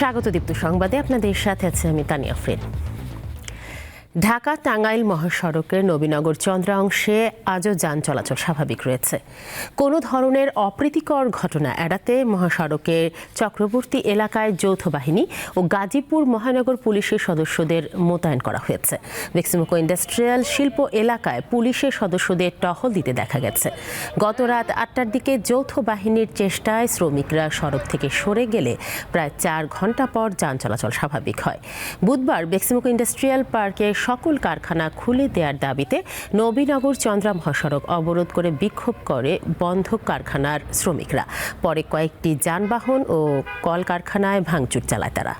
স্বাগত দীপ্ত সংবাদে। আপনাদের সাথে আছে আমি তানিয়া ফ্রেন ঢাকা টাঙ্গাইল মহাসড়কের নবীনগর চন্দ্রা অংশে আজও যান চলাচল স্বাভাবিক রয়েছে। কোনো ধরনের অপ্রীতিকর ঘটনা এড়াতে মহাসড়কের চক্রবর্তী এলাকায় যৌথ বাহিনী ও গাজীপুর মহানগর পুলিশের সদস্যদের মোতায়েন করা হয়েছে। বেক্সিমোকো ইন্ডাস্ট্রিয়াল শিল্প এলাকায় পুলিশের সদস্যদের টহল দিতে দেখা গেছে। গত রাত আটটার দিকে যৌথ বাহিনীর চেষ্টায় শ্রমিকরা সড়ক থেকে সরে গেলে প্রায় চার ঘণ্টা পর যান চলাচল স্বাভাবিক হয়। বুধবার বেক্সিমোকো ইন্ডাস্ট্রিয়াল পার্কে সকল কারখানা খুলে দেওয়ার দাবিতে নবীনগর চন্দ্রা মহাসড়ক অবরোধ করে বিক্ষোভ করে বন্ধ কারখানার শ্রমিকরা। পরে কয়েকটি যানবাহন ও কলকারখানায় ভাঙচুর চালায় তারা।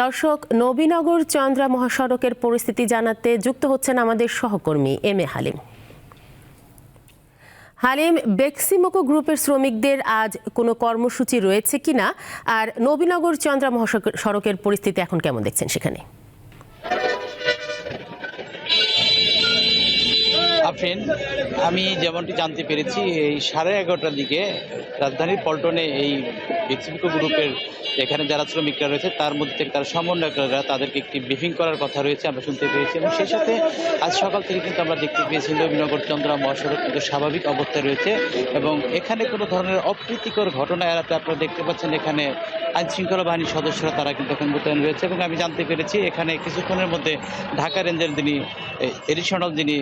দর্শক, নবীনগর চন্দ্রা মহাসড়কের পরিস্থিতি জানাতে যুক্ত হচ্ছেন আমাদের সহকর্মী এম এ হালিম। হালিম বেক্সিমোকো গ্রুপের শ্রমিকদের আজ কোনো কর্মসূচি রয়েছে কিনা? আর নবীনগর চন্দ্রা মহাসড়কের পরিস্থিতি এখন কেমন দেখছেন সেখানে? আফরিন আমি যেমনটি জানতে পেরেছি, এই সাড়ে এগারোটার দিকে রাজধানীর পল্টনে এই বেক্সিমকো গ্রুপের এখানে যারা শ্রমিকরা রয়েছে, তার মধ্যে থেকে তারা সমন্বয়করা, তাদেরকে একটি ব্রিফিং করার কথা রয়েছে, আমরা শুনতে পেয়েছি। এবং সেই সাথে আজ সকাল থেকে কিন্তু আমরা দেখতে পেয়েছি, নবীনগর চন্দ্রা মহাসড়ক কিন্তু স্বাভাবিক অবস্থায় রয়েছে। এবং এখানে কোনো ধরনের অপ্রীতিকর ঘটনা এড়াতে আপনারা দেখতে পাচ্ছেন, এখানে আইন শৃঙ্খলা বাহিনীর সদস্যরা তারা কিন্তু এখন মোতায়েন রয়েছে। এবং আমি জানতে পেরেছি, এখানে কিছুক্ষণের মধ্যে ঢাকা রেঞ্জের যিনি এডিশনাল যিনি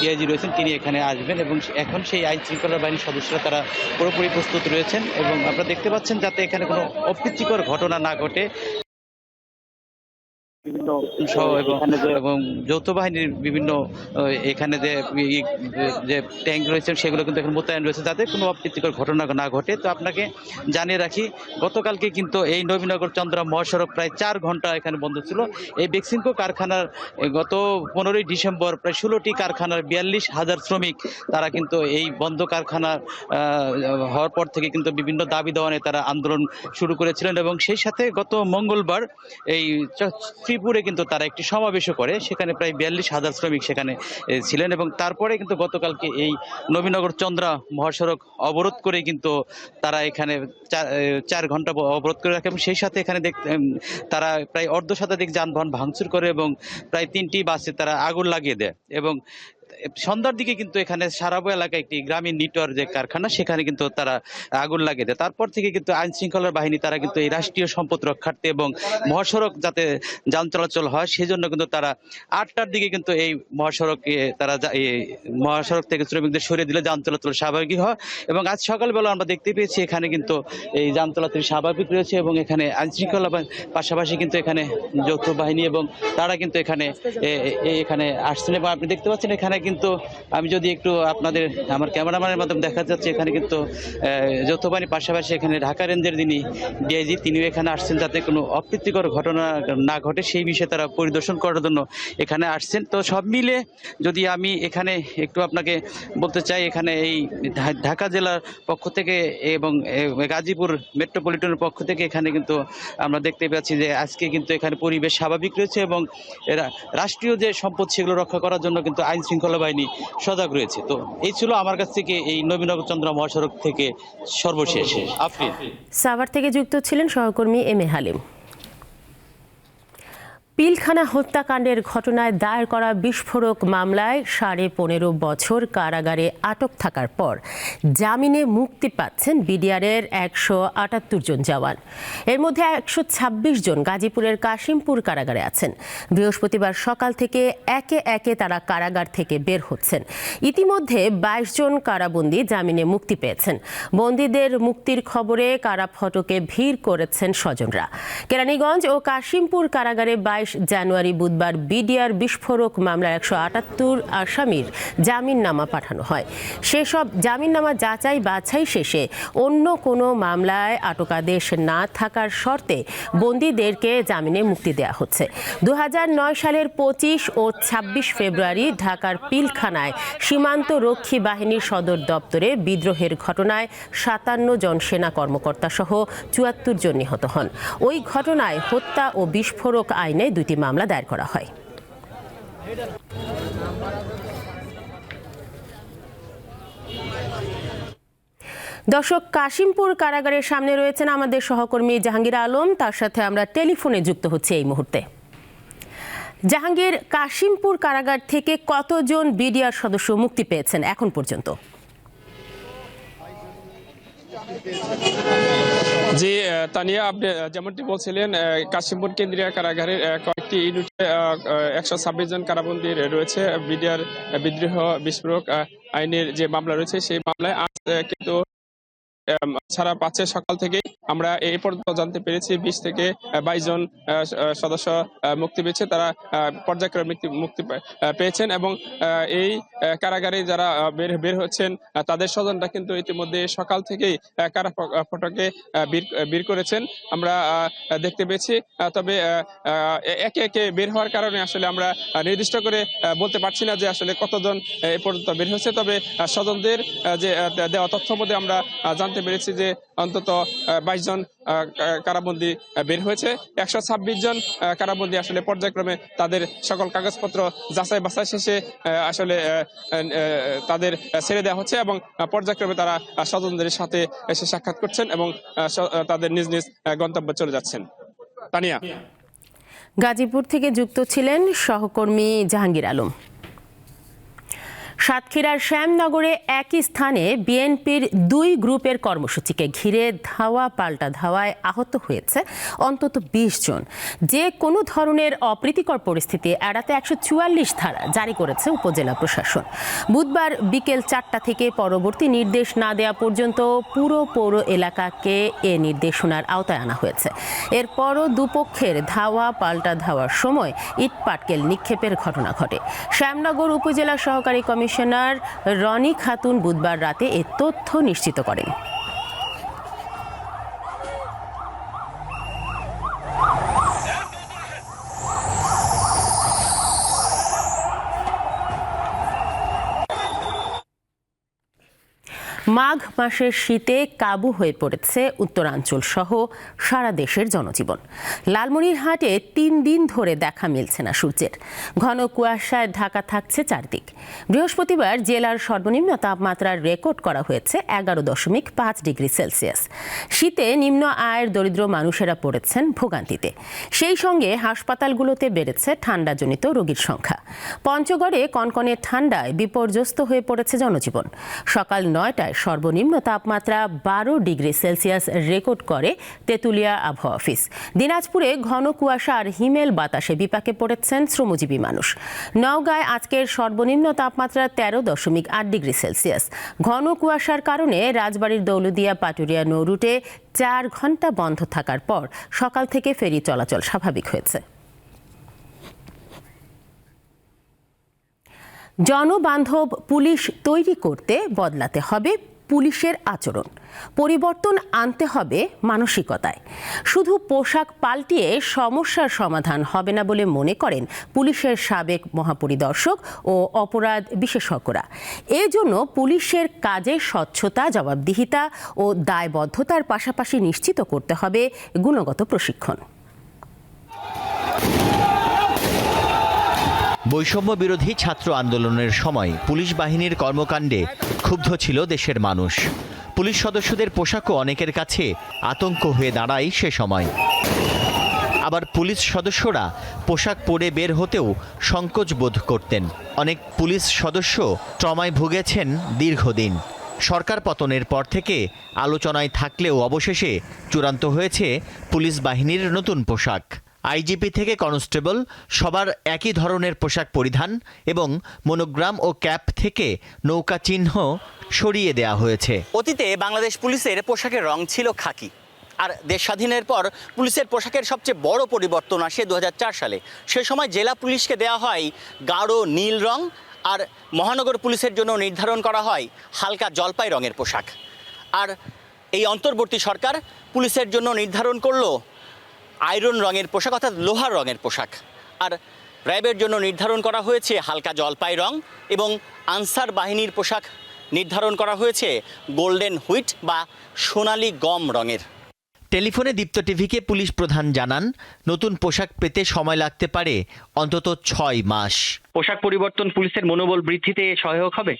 ডিআইজি রয়েছেন, তিনি এখানে আসবেন এবং এখন সেই আইন শৃঙ্খলা বাহিনীর সদস্যরা তারা পুরোপুরি প্রস্তুত রয়েছেন এবং আপনারা দেখতে পাচ্ছেন যাতে এখানে কোনো অপ্রীতিকর ঘটনা না ঘটে। বিভিন্ন সহ এবং যৌথ বাহিনীর বিভিন্ন এখানে যে যে ট্যাঙ্ক রয়েছে সেগুলো কিন্তু এখন মোতায়েন রয়েছে। যাতে কোনো অপ্রীতিকর ঘটনা না ঘটে। তো আপনাকে জানিয়ে রাখি গতকালকে কিন্তু এই নবীনগর চন্দ্রা মহাসড়ক প্রায় চার ঘণ্টা এখানে বন্ধ ছিল। এই বেক্সিমকো কারখানার গত পনেরোই ডিসেম্বর প্রায় ষোলোটি কারখানার বিয়াল্লিশ হাজার শ্রমিক তারা কিন্তু এই বন্ধ কারখানা হওয়ার পর থেকে কিন্তু বিভিন্ন দাবি দেওয়ানে তারা আন্দোলন শুরু করেছিলেন। এবং সেই সাথে গত মঙ্গলবার এই শ্রীপুরে কিন্তু তারা একটি সমাবেশও করে। সেখানে প্রায় বিয়াল্লিশ হাজার শ্রমিক সেখানে ছিলেন এবং তারপরে কিন্তু গতকালকে এই নবীনগর চন্দ্রা মহাসড়ক অবরোধ করে কিন্তু তারা এখানে চার ঘণ্টা অবরোধ করে রাখে এবং সেই সাথে এখানে দেখ তারা প্রায় অর্ধ শতাধিক যানবাহন ভাঙচুর করে এবং প্রায় তিনটি বাসে তারা আগুন লাগিয়ে দেয় এবং সন্ধ্যার দিকে কিন্তু এখানে সারাবো এলাকায় একটি গ্রামীণ নিটর যে কারখানা, সেখানে কিন্তু তারা আগুন লাগিয়ে দেয়। তারপর থেকে কিন্তু আইন শৃঙ্খলার বাহিনী, তারা কিন্তু এই রাষ্ট্রীয় সম্পদ রক্ষার্থে এবং মহাসড়ক যাতে যান চলাচল হয় সেই জন্য কিন্তু তারা আটটার দিকে কিন্তু এই মহাসড়কে তারা মহাসড়ক থেকে শ্রমিকদের সরিয়ে দিলে যান চলাচল স্বাভাবিক হয় এবং আজ সকালবেলা আমরা দেখতে পেয়েছি এখানে কিন্তু এই যান চলাচল স্বাভাবিক রয়েছে এবং এখানে আইন শৃঙ্খলা পাশাপাশি কিন্তু এখানে যৌথ বাহিনী এবং তারা কিন্তু এখানে এখানে আসছেন এবং আপনি দেখতে পাচ্ছেন এখানে কিন্তু আমি যদি একটু আপনাদের আমার ক্যামেরাম্যানের মাধ্যমে দেখা যাচ্ছে এখানে কিন্তু আহ, যৌথ বাহিনীর পাশাপাশি এখানে ঢাকা রেঞ্জের যিনি ডিআইজি তিনিও এখানে আসছেন যাতে কোনো অপ্রীতিকর ঘটনা না ঘটে সেই বিষয়ে তারা পরিদর্শন করার জন্য এখানে আসছেন। তো সব মিলে যদি আমি এখানে একটু আপনাকে বলতে চাই এখানে এই ঢাকা জেলার পক্ষ থেকে এবং গাজীপুর মেট্রোপলিটনের পক্ষ থেকে এখানে কিন্তু আমরা দেখতে পাচ্ছি যে আজকে কিন্তু এখানে পরিবেশ স্বাভাবিক রয়েছে এবং রাষ্ট্রীয় যে সম্পদ সেগুলো রক্ষা করার জন্য কিন্তু আইন শৃঙ্খলা বাহিনী সজাগ রয়েছে। তো এই ছিল আমার কাছ থেকে এই নবীনগর চন্দ্র মহাসড়ক থেকে সর্বশেষ। আফরিন। সাভার থেকে যুক্ত ছিলেন সহকর্মী এম এ হালিম। পিলখানা হত্যাকাণ্ডের ঘটনায় দায়ের করা বিস্ফোরক মামলায় সাড়ে পনেরো বছর কারাগারে আটক থাকার পর জামিনে মুক্তি পাচ্ছেন বিডিআরের একশো আটাত্তর জন জওয়ান। এর মধ্যে একশো ছাব্বিশ জন গাজীপুরের কাশিমপুর কারাগারে আছেন। বৃহস্পতিবার সকাল থেকে একে একে তারা কারাগার থেকে বের হচ্ছেন। ইতিমধ্যে বাইশ জন কারাবন্দি জামিনে মুক্তি পেয়েছেন। বন্দীদের মুক্তির খবরে কারা ফটকে ভিড় করেছেন স্বজনরা। কেরানীগঞ্জ ও কাশিমপুর কারাগারে বাইশ জানুয়ারি বুধবার বিডিআর বিস্ফোরক মামলার একশো আটাত্তর আসামির জামিননামা পাঠানো হয়। সেসব জামিননামা যাচাই বাছাই শেষে অন্য কোনো মামলায় আটকাদেশ না থাকার শর্তে বন্দীদেরকে জামিনে মুক্তি দেওয়া হচ্ছে। দু হাজার নয় সালের পঁচিশ ও ২৬ ফেব্রুয়ারি ঢাকার পিলখানায় সীমান্ত রক্ষী বাহিনীর সদর দপ্তরে বিদ্রোহের ঘটনায় সাতান্ন জন সেনা কর্মকর্তা সহ চুয়াত্তর জন নিহত হন। ওই ঘটনায় হত্যা ও বিস্ফোরক আইনে দুটি মামলা দায়ের করা হয়। দর্শক, কাশিমপুর কারাগারের সামনে রয়েছেন আমাদের সহকর্মী জাহাঙ্গীর আলম। তার সাথে আমরা টেলিফোনে যুক্ত হচ্ছে এই মুহূর্তে। জাহাঙ্গীর, কাশিমপুর কারাগার থেকে কতজন বিডিআর সদস্য মুক্তি পেয়েছেন এখন পর্যন্ত? জি তানিয়া, আপনি যেমনটি বলছিলেন কাশিমপুর কেন্দ্রীয় কারাগারের কয়েকটি ইউনিটে একশো ছাব্বিশ জন কারাবন্দী রয়েছে। বিডিআর বিদ্রোহ, বিস্ফোরক আইনের যে মামলা রয়েছে, সেই মামলায় আজ কিন্তু ছাড়া পাচ্ছে সকাল থেকে আমরা এই পর্যন্ত জানতে পেরেছি বিশ থেকে বাইশ জন সদস্য মুক্তি পেয়েছে তারা পর্যায়ক্রমে মুক্তি- মুক্তি পেয়েছেন এবং এই কারাগারে যারা বের বের হচ্ছেন তাদের স্বজনরা কিন্তু ইতিমধ্যে সকাল থেকেই কারা ফটকে বের করেছেন। আমরা দেখতে পেয়েছি তবে একে একে বের হওয়ার কারণে আসলে আমরা নির্দিষ্ট করে বলতে পারছি না যে আসলে কতজন এ পর্যন্ত বের হয়েছে। তবে স্বজনদের যে দেওয়া তথ্য মধ্যে আমরা আহ, জানতে পেরেছি যে অন্তত বাইশ জন কারাবন্দী বের হয়েছে। একশো ছাব্বিশ জন কারাবন্দী আসলে পর্যায়ক্রমে তাদের সকল কাগজপত্র যাচাই বাছাই শেষে আসলে তাদের ছেড়ে দেওয়া হচ্ছে এবং পর্যায়ক্রমে তারা স্বজনদের সাথে এসে সাক্ষাৎ করছেন এবং তাদের নিজ নিজ গন্তব্যে চলে যাচ্ছেন। তানিয়া। গাজীপুর থেকে যুক্ত ছিলেন সহকর্মী জাহাঙ্গীর আলম। সাতক্ষীরার শ্যামনগরে একই স্থানে বিএনপির দুই গ্রুপের কর্মসূচিকে ঘিরে ধাওয়া পাল্টা ধাওয়ায় আহত হয়েছে অন্তত বিশ জন। যে কোনো ধরনের অপ্রীতিকর পরিস্থিতি এড়াতে একশো চুয়াল্লিশ ধারা জারি করেছে উপজেলা প্রশাসন। বুধবার বিকেল চারটা থেকে পরবর্তী নির্দেশ না দেওয়া পর্যন্ত পুরো পৌর এলাকাকে এ নির্দেশনার আওতায় আনা হয়েছে। এরপরও দুপক্ষের ধাওয়া পাল্টা ধাওয়ার সময় ইট পাটকেল নিক্ষেপের ঘটনা ঘটে। শ্যামনগর উপজেলা সহকারী কমিশনার রনি খাতুন বুধবার রাতে এ তথ্য নিশ্চিত করেন। মাঘ মাসের শীতে কাবু হয়ে পড়েছে উত্তরাঞ্চল সহ সারা দেশের জনজীবন। লালমনিরহাটে তিন দিন ধরে দেখা মিলছে না সূর্যের। ঘন কুয়াশায় ঢাকা থাকছে চারদিক। বৃহস্পতিবার জেলার সর্বনিম্ন তাপমাত্রার রেকর্ড করা হয়েছে এগারো দশমিক পাঁচ ডিগ্রি সেলসিয়াস। শীতে নিম্ন আয়ের দরিদ্র মানুষেরা পড়েছেন ভোগান্তিতে। সেই সঙ্গে হাসপাতালগুলোতে বেড়েছে ঠান্ডাজনিত রোগীর সংখ্যা। পঞ্চগড়ে কনকনে ঠান্ডায় বিপর্যস্ত হয়ে পড়েছে জনজীবন। সকাল নয়টায় সর্বনিম্ন তাপমাত্রা বারো ডিগ্রি সেলসিয়াস রেকর্ড করে তেঁতুলিয়া আবহাওয়া অফিস। দিনাজপুরে ঘন কুয়াশা আর হিমেল বাতাসে বিপাকে পড়েছেন শ্রমজীবী মানুষ। নওগাঁয় আজকের সর্বনিম্ন তাপমাত্রা তেরো দশমিক আট ডিগ্রি সেলসিয়াস। ঘন কুয়াশার কারণে রাজবাড়ির দৌলদিয়া, পাটুরিয়া, নৌরুটে চার ঘণ্টা বন্ধ থাকার পর সকাল থেকে ফেরি চলাচল স্বাভাবিক হয়েছে। জনবান্ধব পুলিশ তৈরি করতে বদলাতে হবে পুলিশের আচরণ। পরিবর্তন আনতে হবে মানসিকতায়। শুধু পোশাক পাল্টিয়ে সমস্যার সমাধান হবে না বলে মনে করেন পুলিশের সাবেক মহাপরিদর্শক ও অপরাধ বিশেষজ্ঞরা। এজন্য পুলিশের কাজে স্বচ্ছতা, জবাবদিহিতা ও দায়বদ্ধতার পাশাপাশি নিশ্চিত করতে হবে গুণগত প্রশিক্ষণ। বৈষম্য বিরোধী ছাত্র আন্দোলনের সময় পুলিশ বাহিনীর কর্মকাণ্ডে ক্ষুব্ধ ছিল দেশের মানুষ। পুলিশ সদস্যদের পোশাকও অনেকের কাছে আতঙ্ক হয়ে দাঁড়ায় সে সময়। আবার পুলিশ সদস্যরা পোশাক পরে বের হতেও সংকোচ বোধ করতেন। অনেক পুলিশ সদস্য ট্রমায় ভুগেছেন দীর্ঘদিন। সরকার পতনের পর থেকে আলোচনায় থাকলেও অবশেষে চূড়ান্ত হয়েছে পুলিশ বাহিনীর নতুন পোশাক। আইজিপি থেকে কনস্টেবল, সবার একই ধরনের পোশাক পরিধান এবং মনোগ্রাম ও ক্যাপ থেকে নৌকা চিহ্ন সরিয়ে দেয়া হয়েছে। অতীতে বাংলাদেশ পুলিশের পোশাকের রং ছিল খাকি। আর দেশ স্বাধীনের পর পুলিশের পোশাকের সবচেয়ে বড় পরিবর্তন আসে দু হাজার চার সালে। সে সময় জেলা পুলিশকে দেওয়া হয় গাঢ় নীল রং আর মহানগর পুলিশের জন্য নির্ধারণ করা হয় হালকা জলপাই রঙের পোশাক। আর এই অন্তর্বর্তী সরকার পুলিশের জন্য নির্ধারণ করল আয়রন রঙের পোশাক অর্থাৎ লোহার রঙের পোশাক। আর র্যাবের জন্য নির্ধারণ করা হয়েছে হালকা জলপাই রং এবং আনসার বাহিনীর পোশাক নির্ধারণ করা হয়েছে গোল্ডেন হুইট বা সোনালি গম রঙের। টেলিফোনে দীপ্ত টিভিকে পুলিশ প্রধান জানান নতুন পোশাক পেতে সময় লাগতে পারে অন্তত ছয় মাস। পোশাক পরিবর্তন পুলিশের মনোবল বৃদ্ধিতে সহায়ক হবে?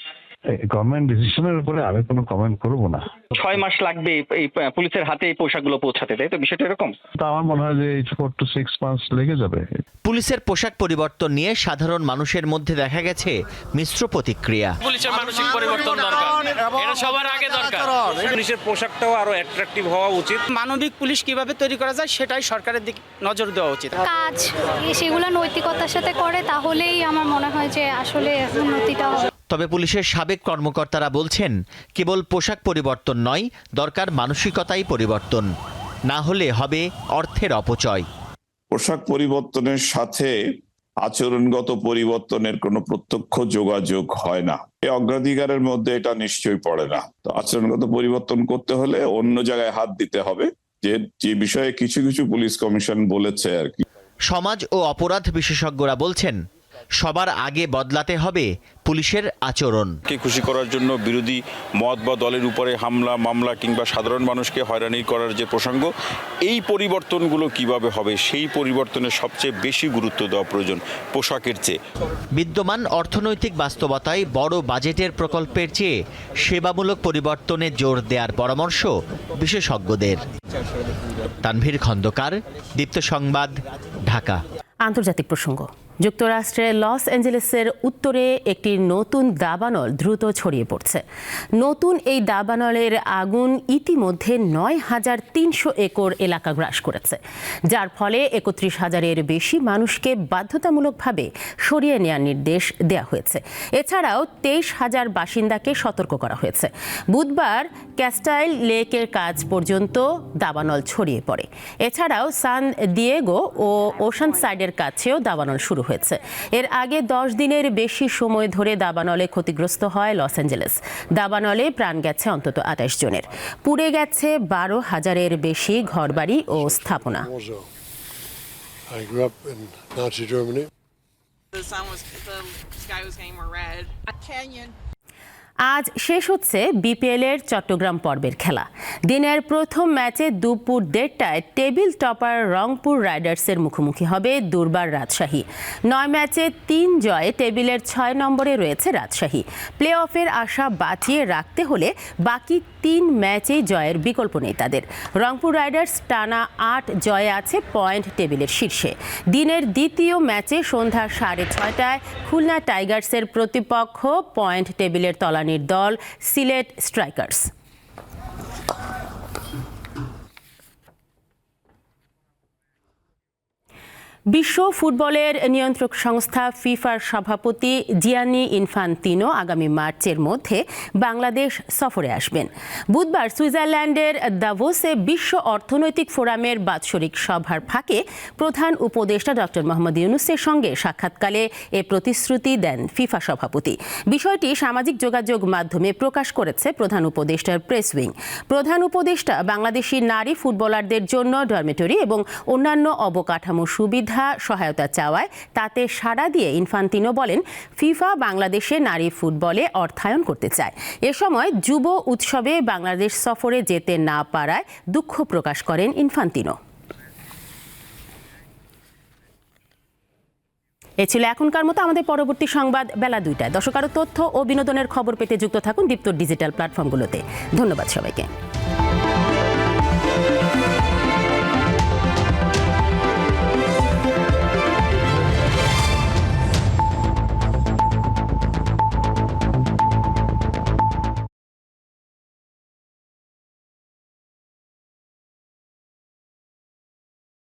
গভর্নমেন্ট ডিসিশনের উপরে আমি কোনো কমেন্ট করব না। ছয় মাস লাগবে এই- পুলিশের হাতে এই পোশাকগুলো পৌঁছাতে তাই তো? বিষয়টা এরকম? তো আমার মনে হয় যে এই ফোর টু সিক্স মান্থস লেগে যাবে। পুলিশের পোশাক পরিবর্তন নিয়ে সাধারণ মানুষের মধ্যে দেখা গেছে মিশ্র প্রতিক্রিয়া। পুলিশের মানসিক পরিবর্তন দরকার। এটা সবার আগে দরকার। পুলিশের পোশাকটাও আরও অ্যাট্রাকটিভ হওয়া উচিত। মানবিক পুলিশ কীভাবে তৈরি করা যায় সেটাই সরকারের দিক নজর দেওয়া উচিত। কাজ সেগুলো নৈতিকতার সাথে করে তাহলেই আমার মনে হয় যে আসলে উন্নতিটা হবে। তবে পুলিশের সাবেক কর্মকর্তারা বলছেন কেবল পোশাক পরিবর্তন নয় দরকার মানসিকতাই পরিবর্তন। না হলে হবে অর্থের অপচয়। পোশাক পরিবর্তনের সাথে আচরণগত পরিবর্তনের কোনো প্রত্যক্ষ যোগাযোগ হয় না। এই অগ্রাধিকারের মধ্যে এটা নিশ্চয়ই পড়ে না। তো আচরণগত পরিবর্তন করতে হলে অন্য জায়গায় হাত দিতে হবে যে যে বিষয়ে কিছু কিছু পুলিশ কমিশন বলেছে আর কি। সমাজ ও অপরাধ বিশেষজ্ঞরা বলছেন সবার আগে বদলাতে হবে পুলিশের আচরণ। কে খুশি করার জন্য বিরোধী মত বা দলের উপরে হামলা মামলা কিংবা সাধারণ মানুষকে হয়রানি করার যে প্রসঙ্গ এই পরিবর্তনগুলো কীভাবে হবে? সেই পরিবর্তনের সবচেয়ে বেশি গুরুত্ব দেওয়া প্রয়োজন পোশাকের চেয়ে। বিদ্যমান অর্থনৈতিক বাস্তবতায় বড় বাজেটের প্রকল্পের চেয়ে সেবামূলক পরিবর্তনে জোর দেওয়ার পরামর্শ বিশেষজ্ঞদের। তানভীর খন্দকার দীপ্ত সংবাদ ঢাকা। আন্তর্জাতিক প্রসঙ্গ। যুক্তরাষ্ট্রের লস অ্যাঞ্জেলেসের উত্তরে একটি নতুন দাবানল দ্রুত ছড়িয়ে পড়ছে। নতুন এই দাবানলের আগুন ইতিমধ্যে নয় হাজার তিনশো একর এলাকা গ্রাস করেছে, যার ফলে একত্রিশ হাজারের বেশি মানুষকে বাধ্যতামূলকভাবে সরিয়ে নেওয়ার নির্দেশ দেওয়া হয়েছে। এছাড়াও তেইশ হাজার বাসিন্দাকে সতর্ক করা হয়েছে। বুধবার ক্যাস্টাইল লেকের কাজ পর্যন্ত দাবানল ছড়িয়ে পড়ে। এছাড়াও সান দিয়েগো ও ওশান সাইডের কাছেও দাবানল শুরু হয়েছে। এর আগে দশ দিনের বেশি সময় ধরে দাবানলে ক্ষতিগ্রস্ত হয় লস অ্যাঞ্জেলেস দাবানলে প্রাণ গেছে অন্তত আঠাশ জনের পুড়ে গেছে বারো হাজারের বেশি ঘরবাড়ি ও স্থাপনা I grew up in Nazi Germany. The sun was the sky was getting more red. Canyon. আজ শেষ হচ্ছে বিপিএল এর চট্টগ্রাম পর্বের খেলা। দিনের প্রথম ম্যাচে দুপুর দেড়টায় টেবিল টপার রংপুর রাইডার্সের মুখোমুখি হবে দুর্বার রাজশাহী। নয় ম্যাচে তিন জয়ে টেবিলের ছয় নম্বরে রয়েছে রাজশাহী। প্লে অফের আশা বাঁচিয়ে রাখতে হলে বাকি তিন ম্যাচে জয়ের বিকল্প নেই তাদের। রংপুর রাইডার্স টানা আট জয়ে আছে পয়েন্ট টেবিলের শীর্ষে। দিনের দ্বিতীয় ম্যাচে সন্ধ্যা সাড়ে ছয়টায় খুলনা টাইগার্সের প্রতিপক্ষ পয়েন্ট টেবিলের তলানির দল সিলেট স্ট্রাইকার্স। বিশ্ব ফুটবলের নিয়ন্ত্রক সংস্থা ফিফার সভাপতি জিয়ানি ইনফান্তিনো আগামী মার্চের মধ্যে বাংলাদেশ সফরে আসবেন। বুধবার সুইজারল্যান্ডের দাভোসে বিশ্ব অর্থনৈতিক ফোরামের বাৎসরিক সভার ফাঁকে প্রধান উপদেষ্টা ডক্টর মোহাম্মদ ইউনুসের সঙ্গে সাক্ষাৎকালে এ প্রতিশ্রুতি দেন ফিফা সভাপতি। বিষয়টি সামাজিক যোগাযোগ মাধ্যমে প্রকাশ করেছে প্রধান উপদেষ্টার প্রেস উইং। প্রধান উপদেষ্টা বাংলাদেশি নারী ফুটবলারদের জন্য ডরমেটরি এবং অন্যান্য অবকাঠামো সুবিধা সহায়তা চাওয়ায় তাতে সাড়া দিয়ে ইনফান্তিনো বলেন, ফিফা বাংলাদেশে নারী ফুটবলে অর্থায়ন করতে চায়। এ সময় যুব উৎসবে বাংলাদেশ সফরে যেতে না পারায় দুঃখ প্রকাশ করেন ইনফান্তিনো। এ ছিল এখনকার মতো আমাদের পরবর্তী সংবাদ বেলা দুইটায়। দর্শক তথ্য ও বিনোদনের খবর পেতে যুক্ত থাকুন দীপ্ত ডিজিটাল প্ল্যাটফর্মগুলোতে। ধন্যবাদ সবাইকে।